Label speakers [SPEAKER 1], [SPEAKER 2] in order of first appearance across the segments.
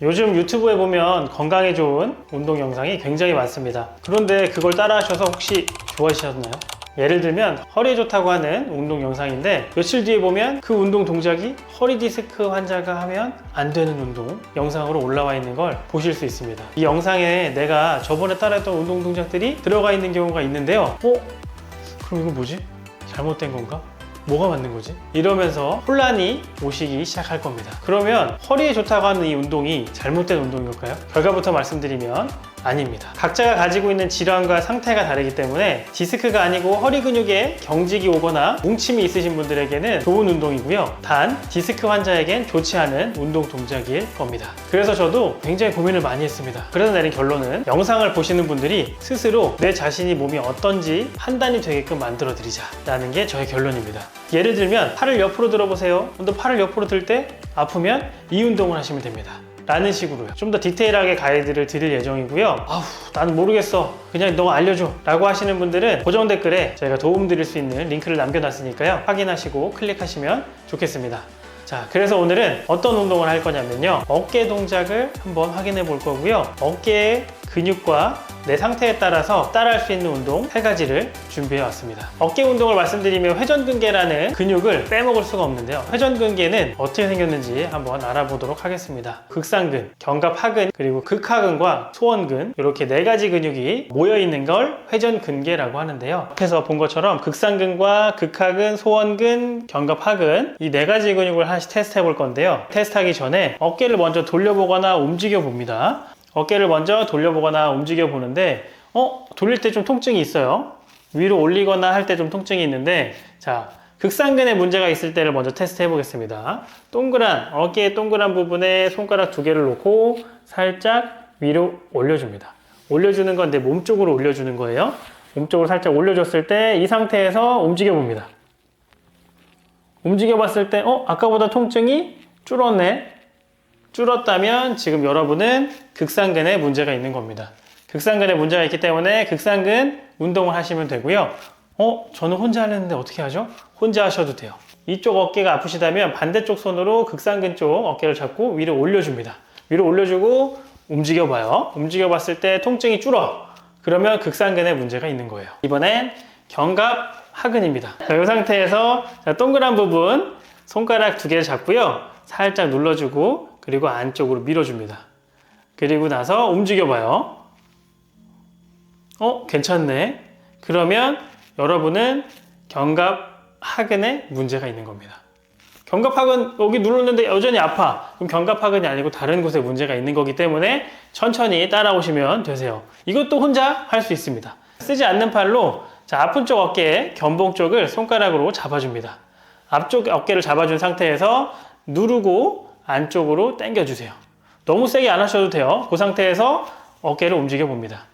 [SPEAKER 1] 요즘 유튜브에 보면 건강에 좋은 운동 영상이 굉장히 많습니다. 그런데 그걸 따라 하셔서 혹시 좋아하셨나요? 예를 들면 허리에 좋다고 하는 운동 영상인데 며칠 뒤에 보면 그 운동 동작이 허리 디스크 환자가 하면 안 되는 운동 영상으로 올라와 있는 걸 보실 수 있습니다. 이 영상에 내가 저번에 따라했던 운동 동작들이 들어가 있는 경우가 있는데요. 어? 그럼 이거 뭐지? 잘못된 건가? 뭐가 맞는 거지? 이러면서 혼란이 오시기 시작할 겁니다. 그러면 허리에 좋다고 하는 이 운동이 잘못된 운동인 걸까요? 결과부터 말씀드리면 아닙니다. 각자가 가지고 있는 질환과 상태가 다르기 때문에 디스크가 아니고 허리 근육에 경직이 오거나 뭉침이 있으신 분들에게는 좋은 운동이고요. 단 디스크 환자에겐 좋지 않은 운동 동작일 겁니다. 그래서 저도 굉장히 고민을 많이 했습니다. 그래서 내린 결론은 영상을 보시는 분들이 스스로 내 자신이 몸이 어떤지 판단이 되게끔 만들어 드리자 라는 게 저의 결론입니다. 예를 들면 팔을 옆으로 들어보세요. 근데 팔을 옆으로 들 때 아프면 이 운동을 하시면 됩니다. 라는 식으로요. 좀 더 디테일하게 가이드를 드릴 예정이고요. 아우, 나는 모르겠어. 그냥 너 알려줘. 라고 하시는 분들은 고정 댓글에 저희가 도움 드릴 수 있는 링크를 남겨놨으니까요. 확인하시고 클릭하시면 좋겠습니다. 자, 그래서 오늘은 어떤 운동을 할 거냐면요. 어깨 동작을 한번 확인해 볼 거고요. 어깨의 근육과 내 상태에 따라서 따라할 수 있는 운동 세 가지를 준비해 왔습니다. 어깨 운동을 말씀드리면 회전근개라는 근육을 빼먹을 수가 없는데요. 회전근개는 어떻게 생겼는지 한번 알아보도록 하겠습니다. 극상근, 견갑하근, 그리고 극하근과 소원근 이렇게 네 가지 근육이 모여 있는 걸 회전근개라고 하는데요. 앞에서 본 것처럼 극상근과 극하근, 소원근, 견갑하근 이 네 가지 근육을 하나씩 테스트해 볼 건데요. 테스트하기 전에 어깨를 먼저 돌려보거나 움직여 봅니다. 어깨를 먼저 돌려보거나 움직여 보는데 어 돌릴 때 좀 통증이 있어요. 위로 올리거나 할 때 좀 통증이 있는데 자 극상근에 문제가 있을 때를 먼저 테스트 해 보겠습니다. 동그란 어깨의 동그란 부분에 손가락 두 개를 놓고 살짝 위로 올려줍니다. 올려주는 건내몸 쪽으로 올려주는 거예요. 몸 쪽으로 살짝 올려줬을 때 이 상태에서 움직여 봅니다. 움직여 봤을 때 어 아까보다 통증이 줄었네 줄었다면 지금 여러분은 극상근에 문제가 있는 겁니다. 극상근에 문제가 있기 때문에 극상근 운동을 하시면 되고요. 어, 저는 혼자 하려는데 어떻게 하죠? 혼자 하셔도 돼요. 이쪽 어깨가 아프시다면 반대쪽 손으로 극상근 쪽 어깨를 잡고 위로 올려줍니다. 위로 올려주고 움직여봐요. 움직여봤을 때 통증이 줄어. 그러면 극상근에 문제가 있는 거예요. 이번엔 견갑 하근입니다. 자, 이 상태에서 자, 동그란 부분 손가락 두 개를 잡고요. 살짝 눌러주고 그리고 안쪽으로 밀어줍니다. 그리고 나서 움직여봐요. 어, 괜찮네. 그러면 여러분은 견갑 하근에 문제가 있는 겁니다. 견갑하근 여기 눌렀는데 여전히 아파. 그럼 견갑하근이 아니고 다른 곳에 문제가 있는 거기 때문에 천천히 따라오시면 되세요. 이것도 혼자 할 수 있습니다. 쓰지 않는 팔로 자, 아픈 쪽 어깨에 견봉 쪽을 손가락으로 잡아줍니다. 앞쪽 어깨를 잡아준 상태에서 누르고 안쪽으로 당겨주세요. 너무 세게 안 하셔도 돼요. 그 상태에서 어깨를 움직여 봅니다.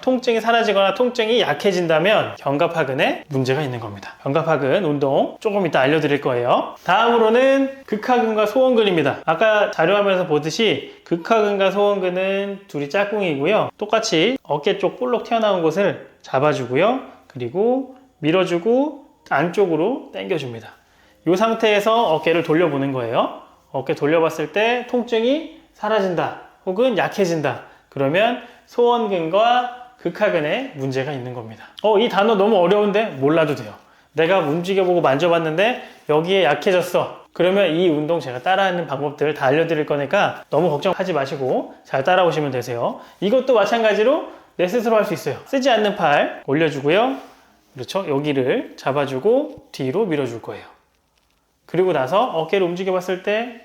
[SPEAKER 1] 통증이 사라지거나 통증이 약해진다면 견갑하근에 문제가 있는 겁니다. 견갑하근 운동 조금 이따 알려드릴 거예요. 다음으로는 극하근과 소원근입니다. 아까 자료화면에서 보듯이 극하근과 소원근은 둘이 짝꿍이고요. 똑같이 어깨 쪽 볼록 튀어나온 곳을 잡아주고요. 그리고 밀어주고 안쪽으로 당겨줍니다. 이 상태에서 어깨를 돌려보는 거예요. 어깨 돌려봤을 때 통증이 사라진다 혹은 약해진다. 그러면 소원근과 극하근에 문제가 있는 겁니다. 어, 이 단어 너무 어려운데 몰라도 돼요. 내가 움직여보고 만져봤는데 여기에 약해졌어. 그러면 이 운동 제가 따라하는 방법들 다 알려드릴 거니까 너무 걱정하지 마시고 잘 따라오시면 되세요. 이것도 마찬가지로 내 스스로 할 수 있어요. 쓰지 않는 팔 올려주고요. 그렇죠. 여기를 잡아주고 뒤로 밀어줄 거예요. 그리고 나서 어깨를 움직여 봤을 때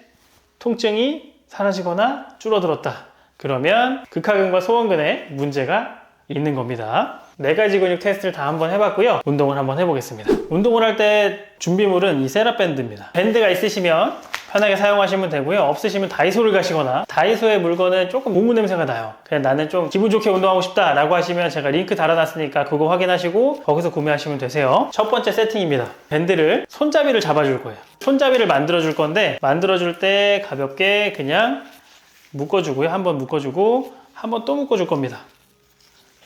[SPEAKER 1] 통증이 사라지거나 줄어들었다. 그러면 극하근과 소원근에 문제가 있는 겁니다. 네 가지 근육 테스트를 다 한번 해봤고요. 운동을 한번 해보겠습니다. 운동을 할 때 준비물은 이 세라밴드입니다. 밴드가 있으시면 편하게 사용하시면 되고요. 없으시면 다이소를 가시거나 다이소의 물건은 조금 고무 냄새가 나요. 그냥 나는 좀 기분 좋게 운동하고 싶다 라고 하시면 제가 링크 달아놨으니까 그거 확인하시고 거기서 구매하시면 되세요. 첫 번째 세팅입니다. 밴드를 손잡이를 잡아줄 거예요. 손잡이를 만들어줄 건데 만들어줄 때 가볍게 그냥 묶어주고요. 한 번 묶어주고 한 번 또 묶어줄 겁니다.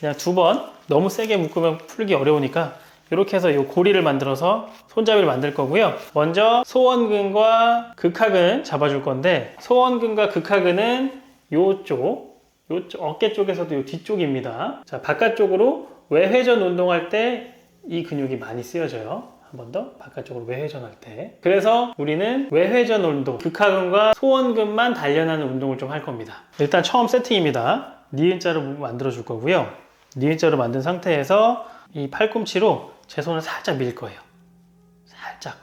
[SPEAKER 1] 그냥 두 번 너무 세게 묶으면 풀기 어려우니까 이렇게 해서 이 고리를 만들어서 손잡이를 만들 거고요. 먼저 소원근과 극하근 잡아줄 건데 소원근과 극하근은 요쪽, 요쪽 어깨 쪽에서도 요 뒤쪽입니다. 자 바깥쪽으로 외회전 운동할 때 이 근육이 많이 쓰여져요. 한번 더 바깥쪽으로 외회전할 때. 그래서 우리는 외회전 운동, 극하근과 소원근만 단련하는 운동을 좀 할 겁니다. 일단 처음 세팅입니다. 니은자로 만들어 줄 거고요. 니은자로 만든 상태에서 이 팔꿈치로 제 손을 살짝 밀 거예요. 살짝.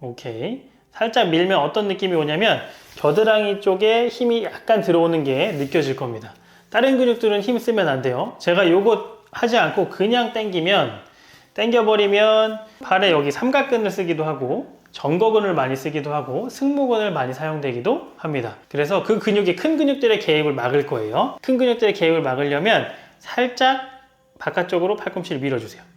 [SPEAKER 1] 오케이. 살짝 밀면 어떤 느낌이 오냐면 겨드랑이 쪽에 힘이 약간 들어오는 게 느껴질 겁니다. 다른 근육들은 힘 쓰면 안 돼요. 제가 요거 하지 않고 그냥 당기면 당겨버리면 팔에 여기 삼각근을 쓰기도 하고 정거근을 많이 쓰기도 하고 승모근을 많이 사용되기도 합니다. 그래서 그 근육이 큰 근육들의 개입을 막을 거예요. 큰 근육들의 개입을 막으려면 살짝 바깥쪽으로 팔꿈치를 밀어주세요.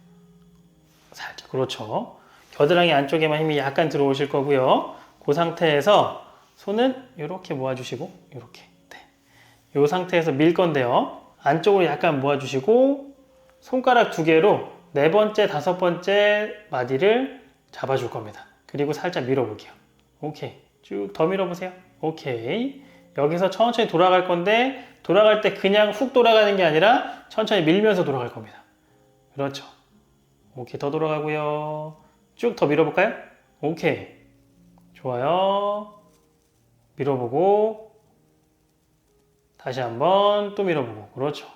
[SPEAKER 1] 살짝 그렇죠. 겨드랑이 안쪽에만 힘이 약간 들어오실 거고요. 그 상태에서 손은 이렇게 모아주시고 이렇게 네. 이 상태에서 밀 건데요. 안쪽으로 약간 모아주시고 손가락 두 개로 네 번째, 다섯 번째 마디를 잡아줄 겁니다. 그리고 살짝 밀어볼게요. 오케이. 쭉 더 밀어보세요. 오케이. 여기서 천천히 돌아갈 건데 돌아갈 때 그냥 훅 돌아가는 게 아니라 천천히 밀면서 돌아갈 겁니다. 그렇죠. 오케이. 더 돌아가고요. 쭉 더 밀어볼까요? 오케이. 좋아요. 밀어보고 다시 한번 또 밀어보고 그렇죠.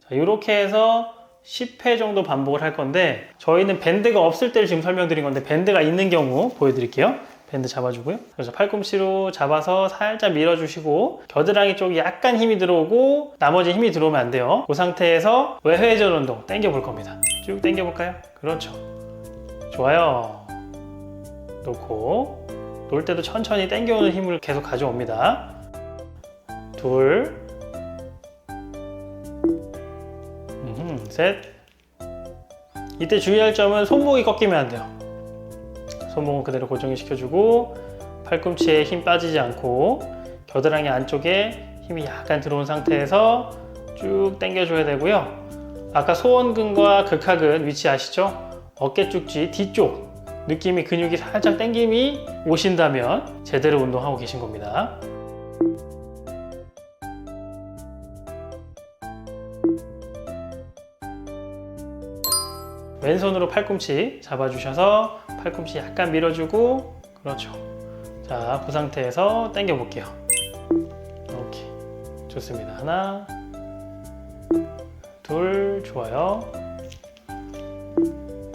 [SPEAKER 1] 자, 이렇게 해서 10회 정도 반복을 할 건데 저희는 밴드가 없을 때를 지금 설명드린 건데 밴드가 있는 경우 보여드릴게요. 밴드 잡아주고요. 그래서 팔꿈치로 잡아서 살짝 밀어주시고 겨드랑이 쪽이 약간 힘이 들어오고 나머지 힘이 들어오면 안 돼요. 그 상태에서 외회전 운동 당겨 볼 겁니다. 쭉 당겨 볼까요? 그렇죠. 좋아요. 놓고 놀 때도 천천히 당겨오는 힘을 계속 가져옵니다. 둘, 음, 셋. 이때 주의할 점은 손목이 꺾이면 안 돼요. 손목은 그대로 고정을 시켜주고 팔꿈치에 힘 빠지지 않고 겨드랑이 안쪽에 힘이 약간 들어온 상태에서 쭉 당겨줘야 되고요. 아까 소원근과 극하근 위치 아시죠? 어깨 쪽지 뒤쪽 느낌이 근육이 살짝 당김이 오신다면 제대로 운동하고 계신 겁니다. 왼손으로 팔꿈치 잡아주셔서 팔꿈치 약간 밀어주고 그렇죠. 자, 그 상태에서 당겨 볼게요. 이렇게 좋습니다. 하나, 둘, 좋아요.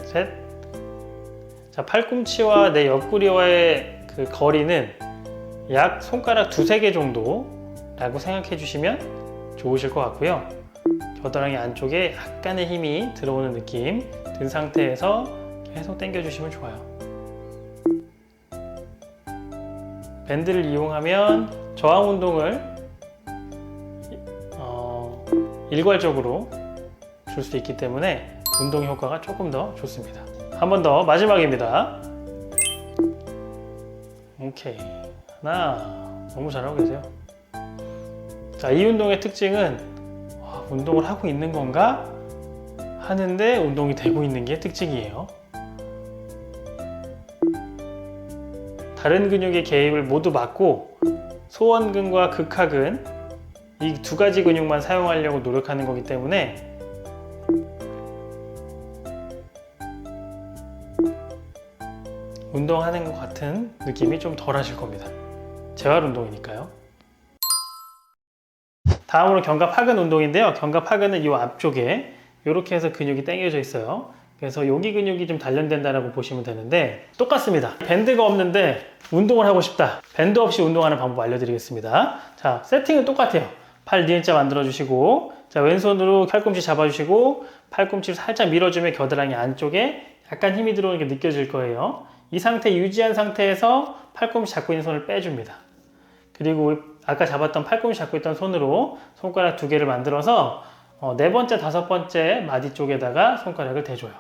[SPEAKER 1] 셋. 자, 팔꿈치와 내 옆구리와의 그 거리는 약 손가락 두세 개 정도라고 생각해 주시면 좋으실 것 같고요. 겨드랑이 안쪽에 약간의 힘이 들어오는 느낌 든 상태에서 계속 당겨 주시면 좋아요. 밴드를 이용하면 저항 운동을 어, 일괄적으로 줄 수 있기 때문에 운동 효과가 조금 더 좋습니다. 한 번 더 마지막입니다. 오케이 하나 너무 잘하고 계세요. 자, 이 운동의 특징은 와, 운동을 하고 있는 건가 하는데 운동이 되고 있는 게 특징이에요. 다른 근육의 개입을 모두 막고 소원근과 극하근 이 두 가지 근육만 사용하려고 노력하는 거기 때문에 운동하는 것 같은 느낌이 좀 덜 하실 겁니다. 재활 운동이니까요. 다음으로 견갑 하근 운동인데요. 견갑 하근은 이 앞쪽에 이렇게 해서 근육이 당겨져 있어요. 그래서 여기 근육이 좀 단련된다라고 보시면 되는데 똑같습니다. 밴드가 없는데 운동을 하고 싶다. 밴드 없이 운동하는 방법 알려드리겠습니다. 자, 세팅은 똑같아요. 팔 니은자 만들어주시고 자 왼손으로 팔꿈치 잡아주시고 팔꿈치를 살짝 밀어주면 겨드랑이 안쪽에 약간 힘이 들어오는 게 느껴질 거예요. 이 상태 유지한 상태에서 팔꿈치 잡고 있는 손을 빼줍니다. 그리고 아까 잡았던 팔꿈치 잡고 있던 손으로 손가락 두 개를 만들어서 어, 네 번째, 다섯 번째 마디 쪽에다가 손가락을 대줘요.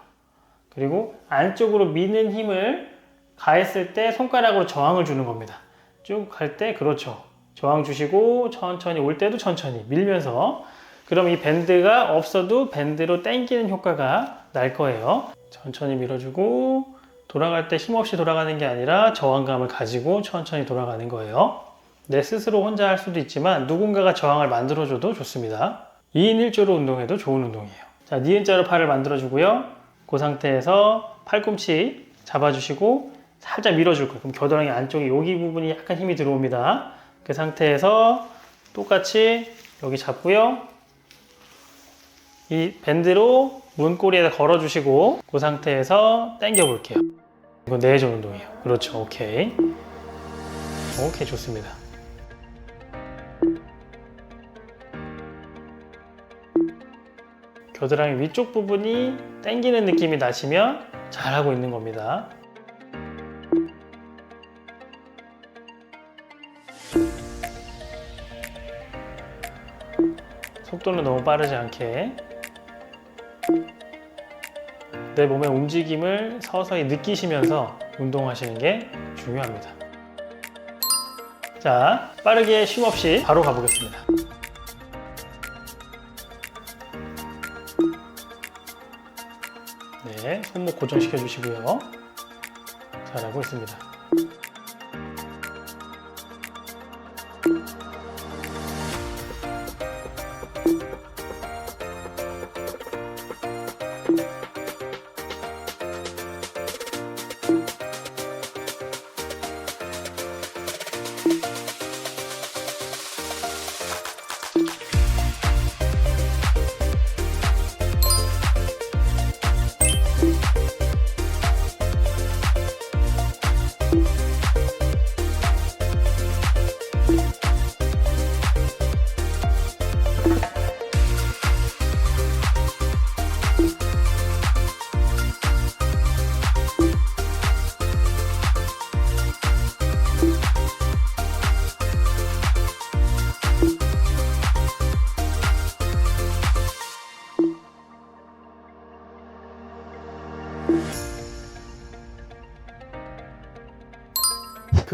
[SPEAKER 1] 그리고 안쪽으로 미는 힘을 가했을 때 손가락으로 저항을 주는 겁니다. 쭉 갈 때 그렇죠. 저항 주시고 천천히 올 때도 천천히 밀면서 그럼 이 밴드가 없어도 밴드로 당기는 효과가 날 거예요. 천천히 밀어주고 돌아갈 때 힘없이 돌아가는 게 아니라 저항감을 가지고 천천히 돌아가는 거예요. 내 스스로 혼자 할 수도 있지만 누군가가 저항을 만들어줘도 좋습니다. 2인 1조로 운동해도 좋은 운동이에요. 자, 니은자로 팔을 만들어주고요. 그 상태에서 팔꿈치 잡아주시고 살짝 밀어줄 거예요. 그럼 겨드랑이 안쪽에 여기 부분이 약간 힘이 들어옵니다. 그 상태에서 똑같이 여기 잡고요. 이 밴드로 문고리에다 걸어주시고 그 상태에서 당겨 볼게요. 이거 내전 운동이에요. 그렇죠. 오케이. 오케이 좋습니다. 겨드랑이 위쪽 부분이 당기는 느낌이 나시면 잘하고 있는 겁니다. 속도는 너무 빠르지 않게 내 몸의 움직임을 서서히 느끼시면서 운동하시는 게 중요합니다. 자, 빠르게 쉼 없이 바로 가보겠습니다. 네, 손목 고정시켜 주시고요. 잘하고 있습니다.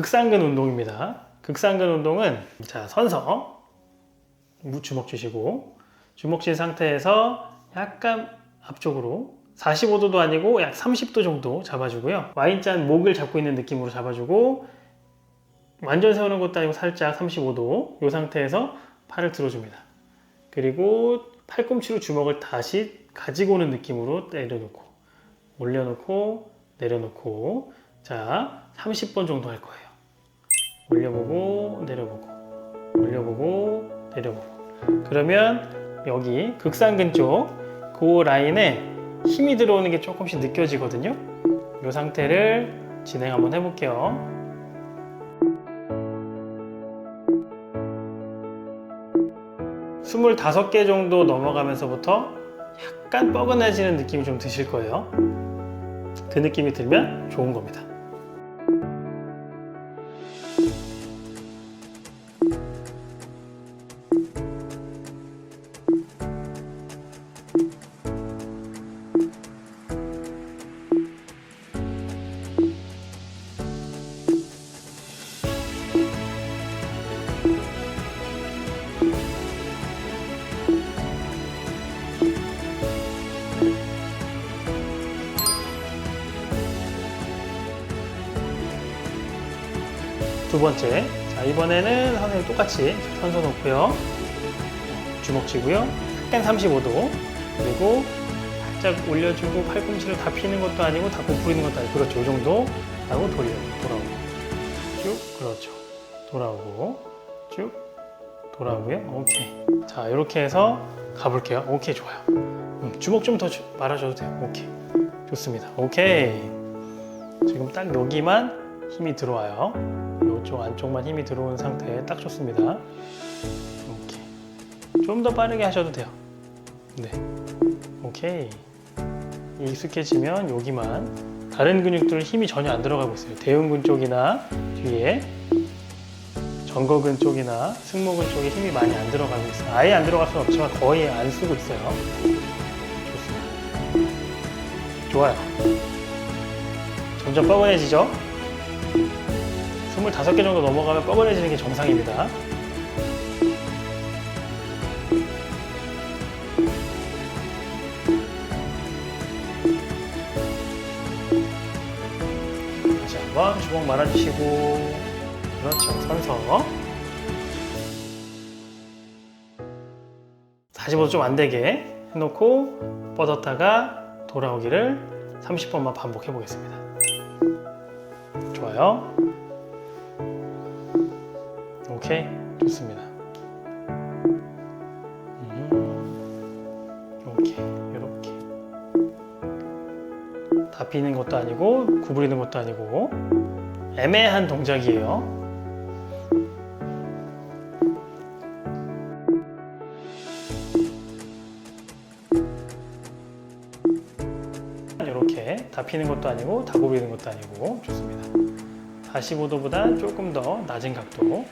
[SPEAKER 1] 극상근 운동입니다. 극상근 운동은 자 무- 주먹 주시고 주먹 쥔 상태에서 약간 앞쪽으로 45도도 아니고 약 30도 정도 잡아주고요. 와인잔 목을 잡고 있는 느낌으로 잡아주고 완전 세우는 것도 아니고 살짝 35도 이 상태에서 팔을 들어줍니다. 그리고 팔꿈치로 주먹을 다시 가지고 오는 느낌으로 내려놓고 올려놓고 내려놓고 자 30번 정도 할 거예요. 올려보고 내려보고 올려보고 내려보고 그러면 여기 극상근 쪽 그 라인에 힘이 들어오는 게 조금씩 느껴지거든요. 이 상태를 진행 한번 해볼게요. 스물다섯 개 정도 넘어가면서부터 약간 뻐근해지는 느낌이 좀 드실 거예요. 그 느낌이 들면 좋은 겁니다. 두 번째. 자, 이번에는 선생님 똑같이 선서 놓고요. 주먹 쥐고요. 약간 35도. 그리고 살짝 올려주고 팔꿈치를 다 피는 것도 아니고 다 고프리는 것도 아니고 그렇죠. 이 정도 하고 돌려 돌아오고 쭉 그렇죠. 돌아오고 쭉 돌아오고요. 오케이. 자 이렇게 해서 가볼게요. 오케이 좋아요. 음, 주먹 좀 더 말아줘도 돼요. 오케이 좋습니다. 오케이 지금 딱 여기만 힘이 들어와요. 이쪽 안쪽만 힘이 들어온 상태에 딱 좋습니다. 오케이. 좀 더 빠르게 하셔도 돼요. 네. 오케이. 익숙해지면 여기만 다른 근육들 힘이 전혀 안 들어가고 있어요. 대흉근 쪽이나 뒤에 전거근 쪽이나 승모근 쪽에 힘이 많이 안 들어가고 있어요. 아예 안 들어갈 수는 없지만 거의 안 쓰고 있어요. 좋습니다. 좋아요. 점점 뻐근해지죠? 25개 정도 넘어가면 뻐근해지는 게 정상입니다. 한번 주먹 말아주시고 그렇죠 선서 45도 좀 안 되게 해놓고 뻗었다가 돌아오기를 30번만 반복해 보겠습니다 좋아요 오케이? 좋습니다. 음, 오케이 이렇게. 다 비는 것도 아니고 구부리는 것도 아니고 애매한 동작이에요. 이렇게 다 피는 것도 아니고 다 구부리는 것도 아니고 좋습니다. 45도보다 조금 더 낮은 각도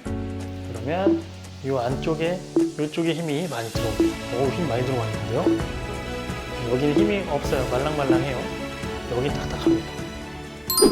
[SPEAKER 1] 그러면 이 안쪽에 이쪽에 힘이 많이 들어옵니다 오 힘 많이 들어가 있는데요 여기는 힘이 없어요 말랑말랑해요 여기 딱딱합니다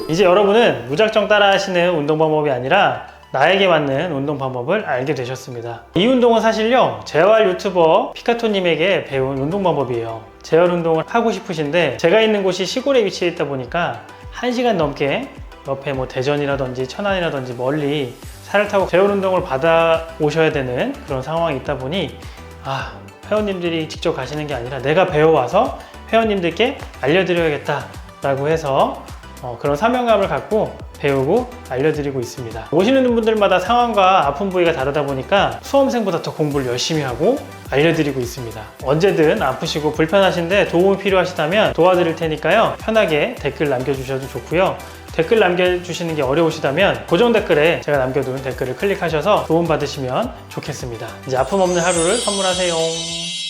[SPEAKER 1] 이제 여러분은 무작정 따라 하시는 운동 방법이 아니라 나에게 맞는 운동 방법을 알게 되셨습니다. 이 운동은 사실요, 재활 유튜버 피카토님에게 배운 운동 방법이에요. 재활 운동을 하고 싶으신데, 제가 있는 곳이 시골에 위치해 있다 보니까 1시간 넘게 옆에 뭐 대전이라든지 천안이라든지 멀리 차를 타고 재활 운동을 받아 오셔야 되는 그런 상황이 있다 보니, 아, 회원님들이 직접 가시는 게 아니라 내가 배워와서 회원님들께 알려드려야겠다 라고 해서 어, 그런 사명감을 갖고 배우고 알려드리고 있습니다. 오시는 분들마다 상황과 아픈 부위가 다르다 보니까 수험생보다 더 공부를 열심히 하고 알려드리고 있습니다. 언제든 아프시고 불편하신데 도움이 필요하시다면 도와드릴 테니까요. 편하게 댓글 남겨주셔도 좋고요. 댓글 남겨주시는 게 어려우시다면 고정 댓글에 제가 남겨둔 댓글을 클릭하셔서 도움 받으시면 좋겠습니다. 이제 아픔 없는 하루를 선물하세요.